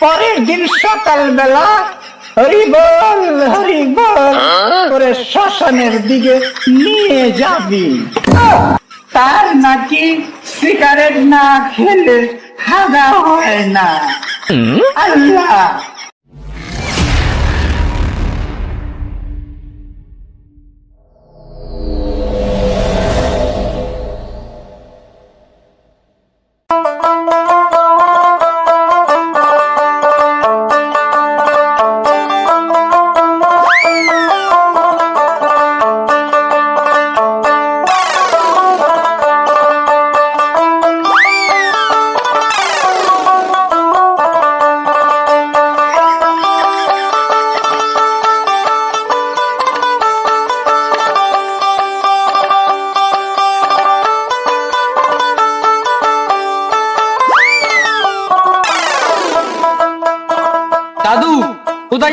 পরের দিন সকালবেলা হরি বল হরি বল করে শ্মশানের দিকে নিয়ে যাবি। তার নাকি সিগারেট না খেলে হাগা হয় না। আল্লাহ!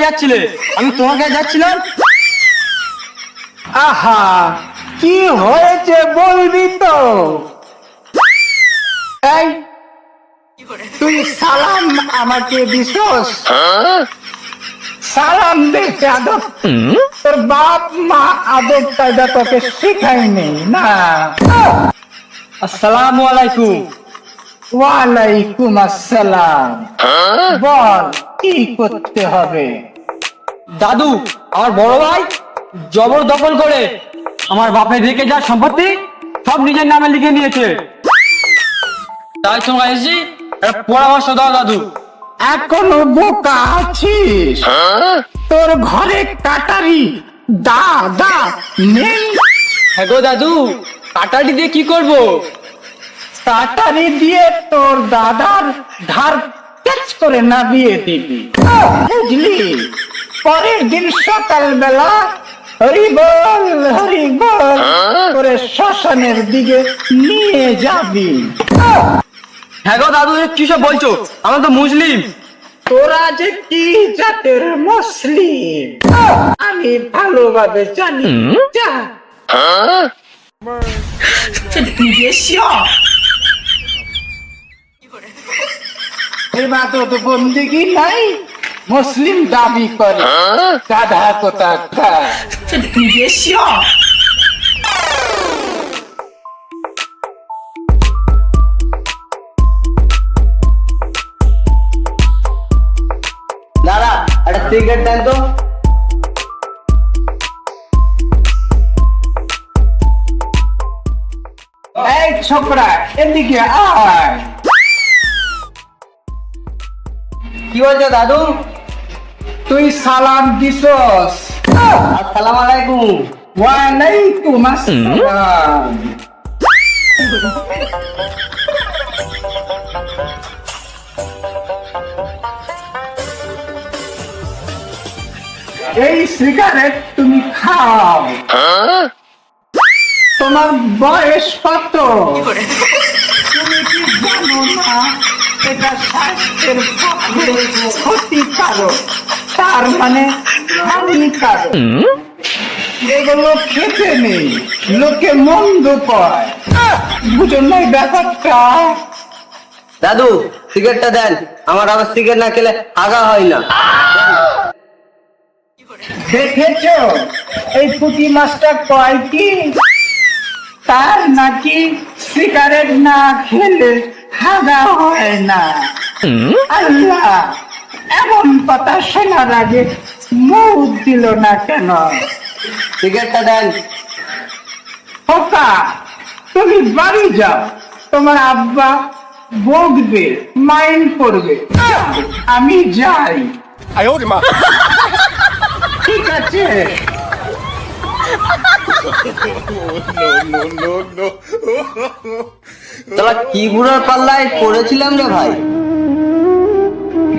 যাচ্ছিলে? আমি তোমার কাছে যাচ্ছিলাম? আহা, কি হয়েছে বলবি তো? এই, তুই সালাম আমাকে দিছস? সালাম দে, আদব। তোর বাপ মা আদব কায়দা তোকে শিখায়নি, না? আসসালামু আলাইকুম। ওয়ালাইকুম আসসালাম। বল, কি করতে হবে? দাদু আমার বড় ভাই জবর দখল করে আমার বাপের রেখে যা সম্পত্তি সব নিজের নামে লিখে নিয়েছে। তাই তোমার এসেছি পরামর্শ দাও দাদু। এখনও বোকা আছিস? তোর ঘরে কাটারি দা দা নেই? হ্যাঁ গো দাদু কাটাটি দিয়ে কি করব? কাটারি দিয়ে তোর দাদার ধার ক্যাচ করে নামিয়ে দিবি। বুঝলি? পরের দিন সকালবেলা হরি বল হরি বল করে শ্মশানের দিকে নিয়ে যাবি। হ্যাঁ গো দাদু এ কি সব বলছো? আমরা তো মুসলিম। তোরা যে কি জাতের মুসলিম? আমি ভালোভাবে জানি। যা। ইবাদত বন্দিগি নাই। মুসলিম দাবি করে। গাধা কোথা দাদা একটা সিগারেট দেন তো। এই ছোকরা এদিকে আয়। কি বলছো দাদু? তুই সালাম দিছস। আসসালামু আলাইকুম। ওয়ালাইকুম আসসালাম। এই সিগারেট তুমি খাও। তোমার বয়স কত? তুমি কি জানো না? এটা স্বাস্থ্যের পক্ষে ক্ষতিকারক। তার মানে এগুলো খেতে নেই লোকে মন্দ কয়। বুঝো না এই ব্যাপারটা? দাদু সিগারেটটা দেন। আমার আবার সিগারেট না খেলে আগা হয় না। দেখেছ? এই পুঁটি মাছটা কয় কি? তার নাকি সিগারেট না খেলে হাগা হয় না। আল্লাহ! এমন কথা শোনার আগে মুখ দিল না কেন? সিগারেটটা দেন। খোকা তুমি বাড়ি যাও। তোমার আব্বা বকবে মাইন্ড করবে। আমি যাই। ঠিক আছে। তোরা কি বুড়োর পাল্লায় পড়েছিলাম রে ভাই?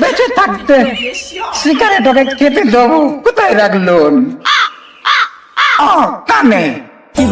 বেঁচে থাকতে সিগারেট ওকে খেতে দেবো কোথায় রাখল কানে কি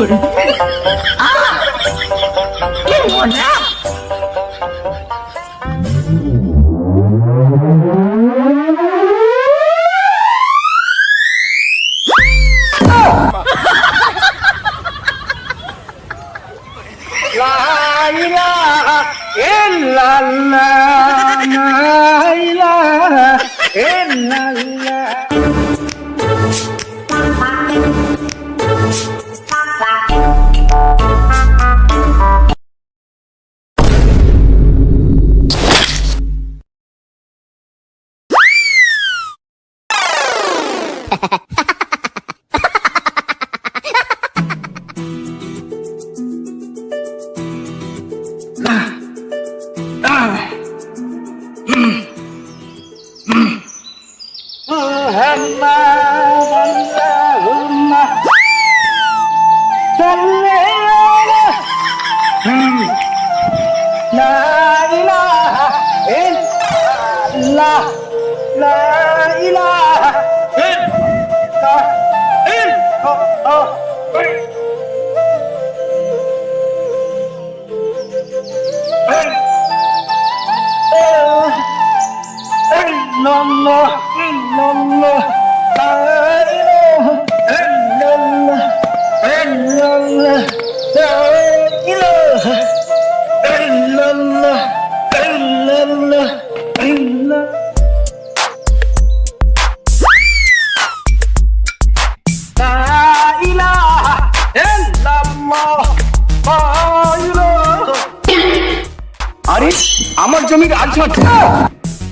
জমির আজ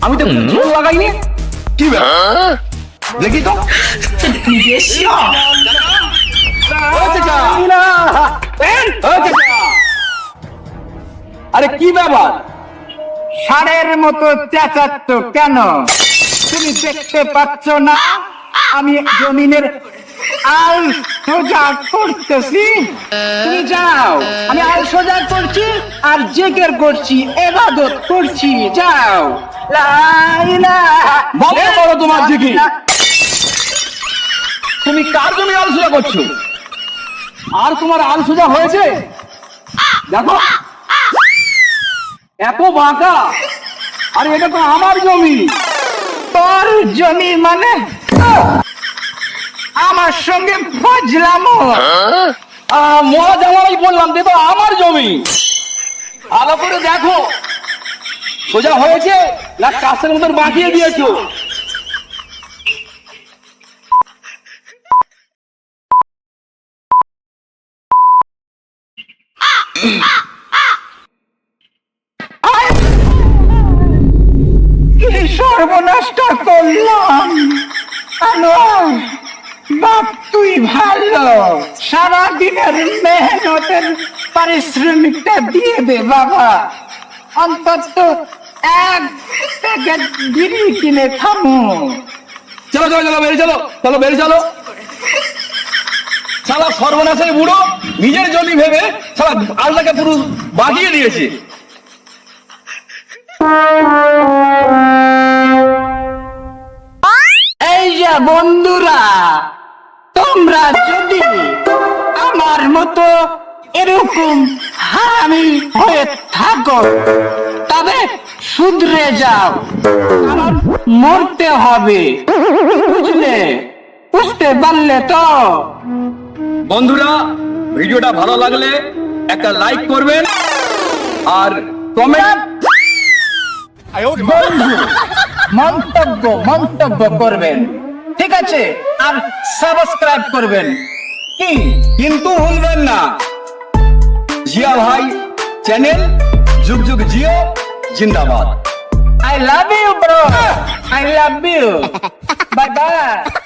আমি তো লাগাইনি। কি দেখি তো! আরে কি ব্যাপার? ষাঁড়ের মতো চেঁচাচ্ছ কেন? তুমি দেখতে পাচ্ছ না? আমি জমিনের আল সোজা করতেছি। তুমি যাও। আমি আল সোজা করছি আর জেগের করছি এবাদত করছি। যাও। ইলাহা বলো তোমার জিকির। ইল্লাল্লাহ। তুমি কার জমি আলোচনা করছ? আর তোমার আল সোজা হয়েছে? দেখো। এত বাঁকা। আর এটা তো আমার জমি। তোর জমি মানে আমার সঙ্গে আহ, মহাজ আমারই বললাম যে তো আমার জমি। ভালো করে দেখো। সোজা হয়েছে না কাছের মতন বাঁকিয়ে দিয়েছ? সর্বনাশটা করলাম? বাপ, তুই ভালো। সারা দিনের মেহনতের পারিশ্রমিকটা দিয়ে দে, বাবা। অন্তত এক প্যাকেট বিড়ি কিনে থামো। চলো চলো চলো, বেরিয়ে চলো। চলো, বেরিয়ে চলো। সালা সর্বনাশের বুড়ো, নিজের জমি ভেবে সালা আল্লাহকে পুরো বাগিয়ে দিয়েছে। বন্ধুরা তোমরা যদি আমার মতো এরকম হারামি হয়ে থাকো তবে শুধরে যাও। মরতে হবে। বুঝলে? বুঝতে পারলে তো? বন্ধুরা ভিডিওটা ভালো লাগলে একটা লাইক করবেন আর কমেন্ট মন্তব্য মন্তব্য করবেন। ঠিক আছে, আর সাবস্ক্রাইব করবেন। কি? কিন্তু ভুলবেন না। জিয়া ভাই চ্যানেল যুগ যুগ জিও, জিন্দাবাদ। I love you bro I love you bye bye.